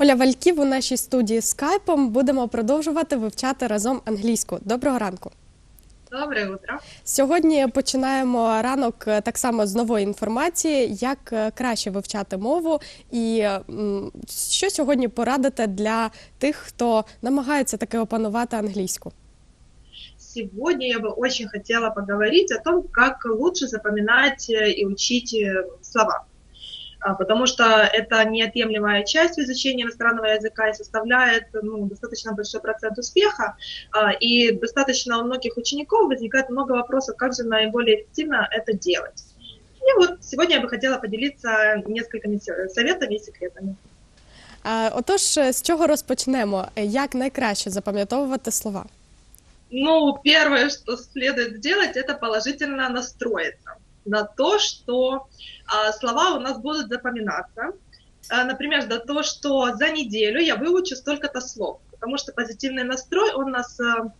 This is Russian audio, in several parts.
Оля Вальків у нашій студії скайпом будемо продовжувати вивчати разом англійську. Доброго ранку. Доброе утро. Сьогодні починаємо ранок е, так само з нової інформації, як е, краще вивчати мову, і м, що сьогодні порадите для тих, хто намагається таки опанувати англійську. Сегодня я бы очень хотела поговорить о том, как лучше запоминать э, и учить э, слова. А, Потому что это неотъемлемая часть изучения иностранного языка и составляет ну, достаточно большой процент успеха. А, И достаточно у многих учеников возникает много вопросов, как же наиболее эффективно это делать. И вот сегодня я бы хотела поделиться несколькими советами и секретами. Е, Отож, з чого розпочнемо? Як найкраще запам'ятовувати слова? Ну, первое, что следует сделать, это положительно настроиться на то, что а, слова у нас будут запоминаться. А, например, за то, что за неделю я выучу столько-то слов, потому что позитивный настрой, он нас а,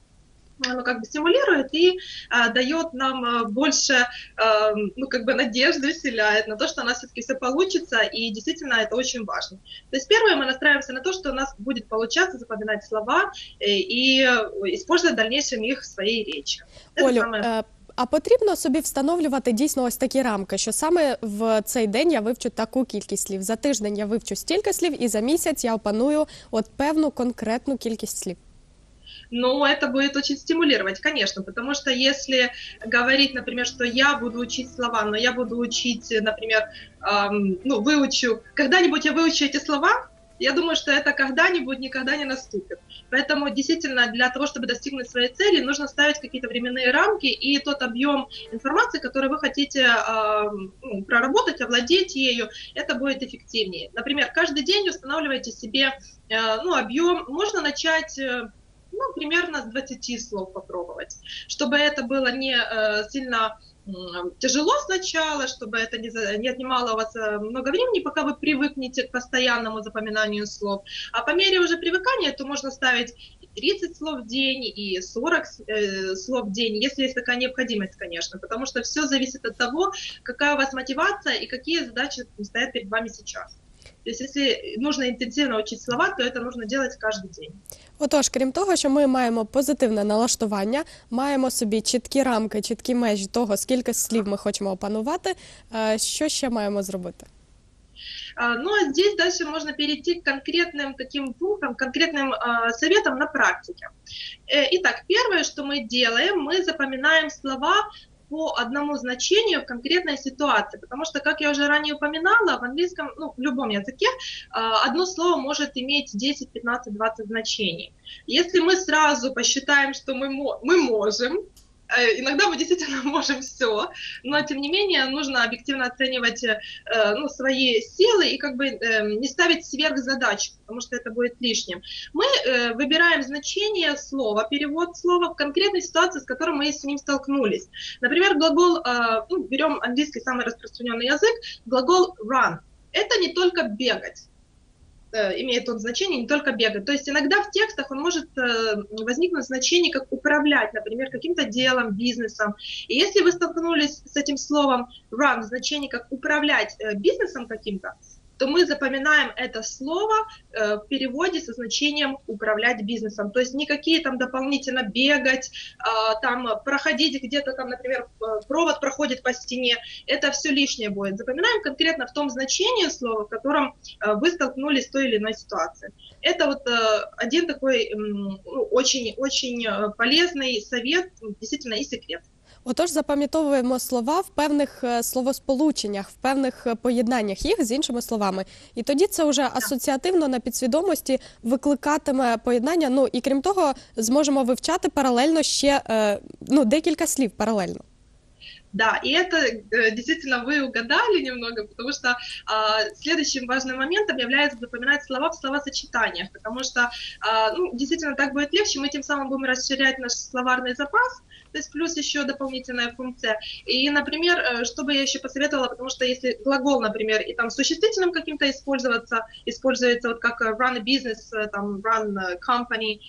ну, как бы стимулирует и а, дает нам а, больше, а, ну, как бы надежды вселяет на то, что у нас все-таки все получится, и действительно это очень важно. То есть первое, мы настраиваемся на то, что у нас будет получаться запоминать слова э, и э, использовать в дальнейшем их в своей речи. Это Олю, самое е, а потрібно собі встановлювати дійсно ось такі рамки, що саме в цей день я вивчу таку кількість слів. За тиждень я вивчу стільки слів, і за місяць я опаную от певну конкретну кількість слів. Но это будет очень стимулировать, конечно, потому что если говорить, например, что я буду учить слова, но я буду учить, например, эм, ну, выучу, когда-нибудь я выучу эти слова, я думаю, что это когда-нибудь никогда не наступит. Поэтому действительно для того, чтобы достигнуть своей цели, нужно ставить какие-то временные рамки и тот объем информации, который вы хотите ну, проработать, овладеть ею, это будет эффективнее. Например, каждый день устанавливайте себе э, ну, объем, можно начать э, ну, примерно с 20 слов попробовать, чтобы это было не э, сильно тяжело сначала, чтобы это не, за- не отнимало у вас э, много времени, пока вы привыкнете к постоянному запоминанию слов. А по мере уже привыкания, то можно ставить и 30 слов в день, и 40 с- э, слов в день, если есть такая необходимость, конечно, потому что все зависит от того, какая у вас мотивация и какие задачи стоят перед вами сейчас. То есть если нужно интенсивно учить слова, то это нужно делать каждый день. Отож, крім того, що ми маємо позитивне налаштування, маємо собі чіткі рамки, чіткі межі того, скільки слів ми хочемо опанувати. е, Що ще маємо зробити? А, Ну а здесь дальше можно перейти к конкретным таким пунктам, конкретным а, советам на практике. Э, Итак, первое, что мы делаем, мы запоминаем слова по одному значению в конкретной ситуации, потому что, как я уже ранее упоминала, в английском, ну, в любом языке а, одно слово может иметь 10, 15, 20 значений. Если мы сразу посчитаем, что мы, мы можем, иногда мы действительно можем все, но тем не менее нужно объективно оценивать э, ну, свои силы и как бы э, не ставить сверхзадач, потому что это будет лишним. Мы э, выбираем значение слова, перевод слова в конкретной ситуации, с которой мы с ним столкнулись. Например, глагол, э, ну, берем английский самый распространенный язык, глагол run. Это не только бегать э, имеет он значение не только бегать. То есть иногда в текстах он может э, возникнуть значение как управлять, например, каким-то делом, бизнесом. И если вы столкнулись с этим словом run, значение как управлять э, бизнесом каким-то, то мы запоминаем это слово э, в переводе со значением управлять бизнесом. То есть никакие там дополнительно бегать, а, там проходить где-то там, например, э, провод проходит по стене, это все лишнее будет. Запоминаем конкретно в том значении слова, в котором э, вы столкнулись с той или иной ситуацией. Это вот э, один такой м, ну, э, полезный совет, действительно и секрет. Отож, запам'ятовуємо слова в певних е, словосполученнях, в певних е, поєднаннях їх з іншими словами. І тоді це вже асоціативно на підсвідомості викликатиме поєднання. Ну і крім того, зможемо вивчати паралельно ще е, ну, декілька слів паралельно. Да, и это э, действительно вы угадали немного, потому что а, следующим важным моментом является запоминать слова в словосочетаниях, потому что а, ну, действительно так будет легче, мы тем самым будем расширять наш словарный запас, то есть плюс еще дополнительная функция. И, например, э, что бы я еще посоветовала, потому что если глагол, например, и там существительным каким-то использоваться, используется вот как э, run a business, э, там run a company,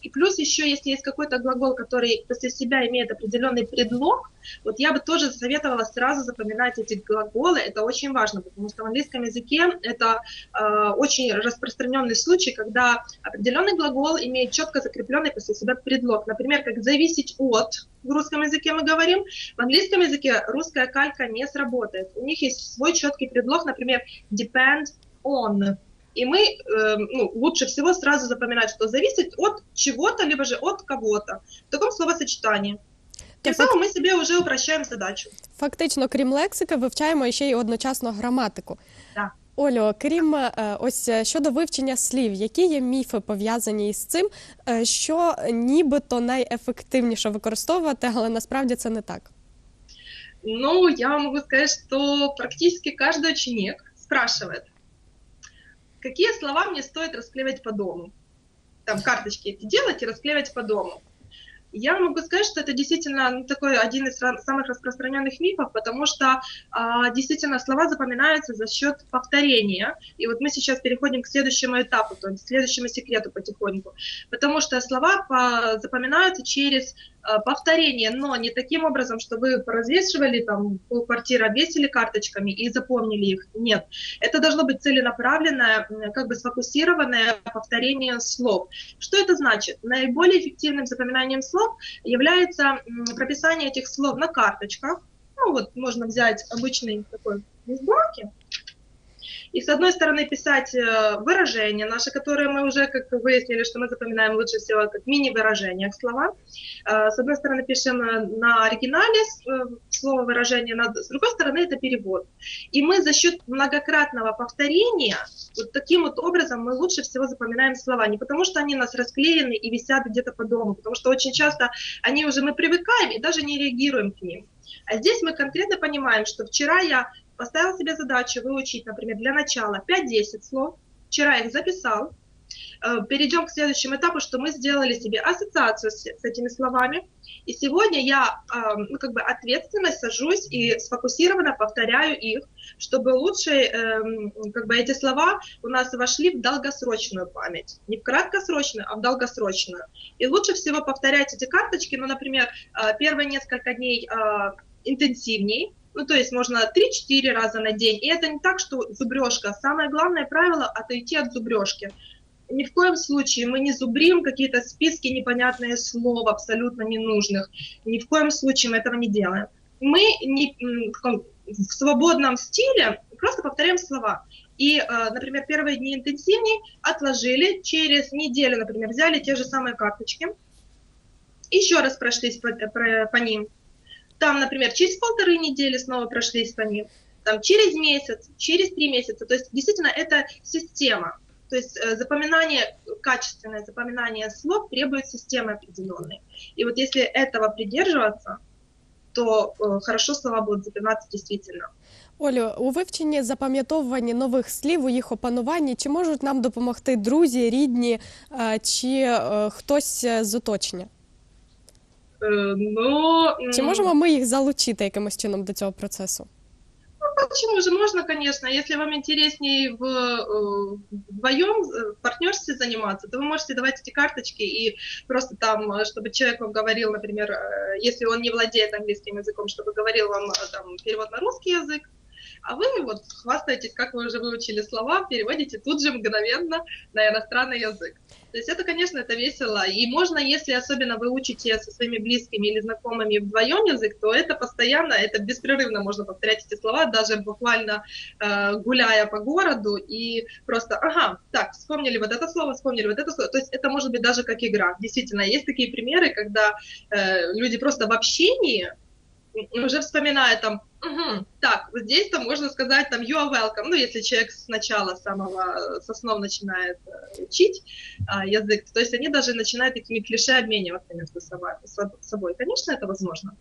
и плюс еще, если есть какой-то глагол, который после себя имеет определенный предлог, вот я бы тоже советовала сразу запоминать эти глаголы, это очень важно, потому что в английском языке это э, очень распространенный случай, когда определенный глагол имеет четко закрепленный после себя предлог. Например, как зависеть от, в русском языке мы говорим, в английском языке русская калька не сработает. У них есть свой четкий предлог, например, depend on. И мы э, ну, лучше всего сразу запоминать, что зависит от чего-то, либо же от кого-то. В таком словосочетании. Тим самим ми собі вже упрощаємо задачу. Фактично, крім лексики, вивчаємо ще й одночасно граматику. Так. Олю, крім е, ось е, щодо вивчення слів, які є міфи пов'язані із цим, е, що нібито найефективніше використовувати, але насправді це не так. Ну, я могу сказать, что практически каждый ученик спрашивает, какие слова мне стоит расклеивать по дому. Там карточки эти делать и расклеивать по дому. Я могу сказать, что это действительно ну, такой один из самых распространенных мифов, потому что а, действительно слова запоминаются за счет повторения. И вот мы сейчас переходим к следующему этапу, то есть к следующему секрету потихоньку. Потому что слова по, запоминаются через повторение, но не таким образом, что вы поразвешивали там полквартиры, обвесили карточками и запомнили их. Нет. Это должно быть целенаправленное, как бы сфокусированное повторение слов. Что это значит? Наиболее эффективным запоминанием слов является прописание этих слов на карточках. Ну вот можно взять обычный такой лист бумаги, и с одной стороны писать э, выражения наши, которые мы уже, как выяснили, что мы запоминаем лучше всего как мини-выражения слова. Э, с одной стороны пишем э, на оригинале слово выражение, с другой стороны это перевод. И мы за счет многократного повторения, вот таким вот образом мы лучше всего запоминаем слова. Не потому что они у нас расклеены и висят где-то по дому, потому что очень часто они уже мы привыкаем и даже не реагируем к ним. А здесь мы конкретно понимаем, что вчера я поставил себе задачу выучить, например, для начала 5-10 слов, вчера их записал, э, перейдем к следующему этапу, что мы сделали себе ассоциацию с, с этими словами, и сегодня я э, ну, как бы ответственно сажусь и сфокусированно повторяю их, чтобы лучше э, как бы эти слова у нас вошли в долгосрочную память, не в краткосрочную, а в долгосрочную. И лучше всего повторять эти карточки, ну, например, первые несколько дней интенсивней, ну, то есть можно 3-4 раза на день. И это не так, что зубрежка. Самое главное правило – отойти от зубрежки. Ни в коем случае мы не зубрим какие-то списки непонятные слов, абсолютно ненужных. Ни в коем случае мы этого не делаем. Мы не, в свободном стиле просто повторяем слова. И, э, например, первые дни интенсивней отложили, через неделю, например, взяли те же самые карточки, еще раз прошлись по, по, по ним, там, например, через полторы недели снова прошлись по ним, там, через месяц, через три месяца. То есть действительно это система. То есть э, запоминание, качественное запоминание слов требует системы определенной. И вот если этого придерживаться, то э, хорошо слова будуть запоминатися дійсно. Олю, у вивченні запам'ятовуванні нових слів у їх опануванні чи можуть нам допомогти друзі, рідні е, чи е, хтось з оточення? Э, но... Чи можемо ми їх залучити якимось чином до цього процесу? Почему же можно, конечно. Если вам интереснее в, э, вдвоем э, в партнерстве заниматься, то вы можете давать эти карточки и просто там, чтобы человек вам говорил, например, если он не владеет английским языком, чтобы говорил вам там перевод на русский язык, а вы вот хвастаетесь, как вы уже выучили слова, переводите тут же мгновенно на иностранный язык. То есть это, конечно, это весело. И можно, если особенно вы учите со своими близкими или знакомыми вдвоем язык, то это постоянно, это беспрерывно можно повторять эти слова, даже буквально э, гуляя по городу и просто, ага, так, вспомнили вот это слово, вспомнили вот это слово. То есть это может быть даже как игра. Действительно, есть такие примеры, когда э, люди просто в общении уже вспоминают там, угу, так, вот здесь-то можно сказать там you are welcome, ну, если человек сначала самого, с основ начинает э, учить э, язык, то есть они даже начинают такими клише обмениваться между собой, собой. Конечно, это возможно.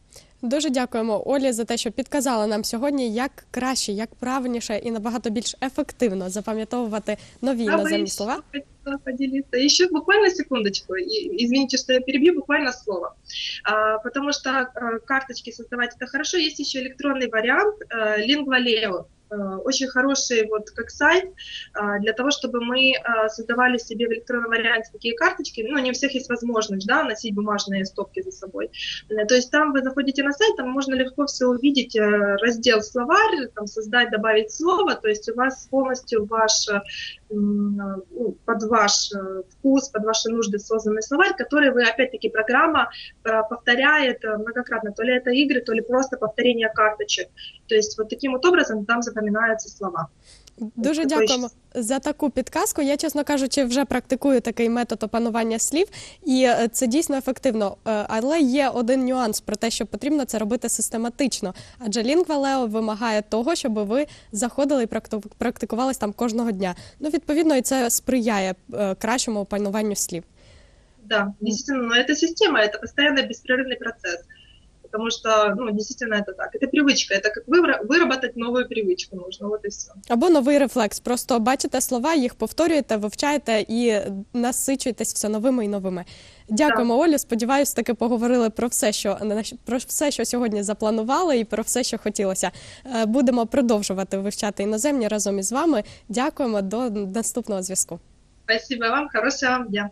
Дуже дякуємо Олі за те, що підказала нам сьогодні, як краще, як правильніше і набагато більш ефективно запам'ятовувати нові А вы іноземні еще слова. хотела поделиться. Еще буквально секундочку. И- Извините, что я перебью, буквально слово. А, потому что а, карточки создавать это хорошо. Есть еще электронный вариант э, Lingvaleo. Э, Очень хороший вот как сайт а, для того, чтобы мы а, создавали себе в электронном варианте такие карточки. Ну, не у всех есть возможность, да, носить бумажные стопки за собой. Э, То есть там вы заходите на сайт, там можно легко все увидеть, э, раздел словарь, там создать, добавить слово, то есть у вас полностью ваш, э, под ваш э, вкус, под ваши нужды созданный словарь, который вы, опять-таки, программа э, повторяет э, многократно, то ли это игры, то ли просто повторение карточек. То есть вот таким вот образом там запоминаются слова. Дуже Такої дякуємо за таку підказку. Я, чесно кажучи, вже практикую такий метод опанування слів, і е, це дійсно ефективно. Е, Але є один нюанс про те, що потрібно це робити систематично. Адже Lingua Leo вимагає того, щоб ви заходили і практу- практикувались там кожного дня. Ну, відповідно, і це сприяє е, кращому опануванню слів. Да, действительно, но это система, это постоянный беспрерывный процесс. Потому что, ну, действительно, это так. Это привычка, это как выбра- выработать новую привычку нужно, вот и все. Або новий рефлекс. Просто бачите слова, їх повторюєте, вивчаєте і насичуєтесь все новими і новими. Дякуємо, Олю. Сподіваюсь, таки поговорили про все, що про все, що сьогодні запланували, і про все, що хотілося. Е, Будемо продовжувати вивчати іноземні разом із вами. Дякуємо до наступного зв'язку. Спасибо вам, хорошего вам дня.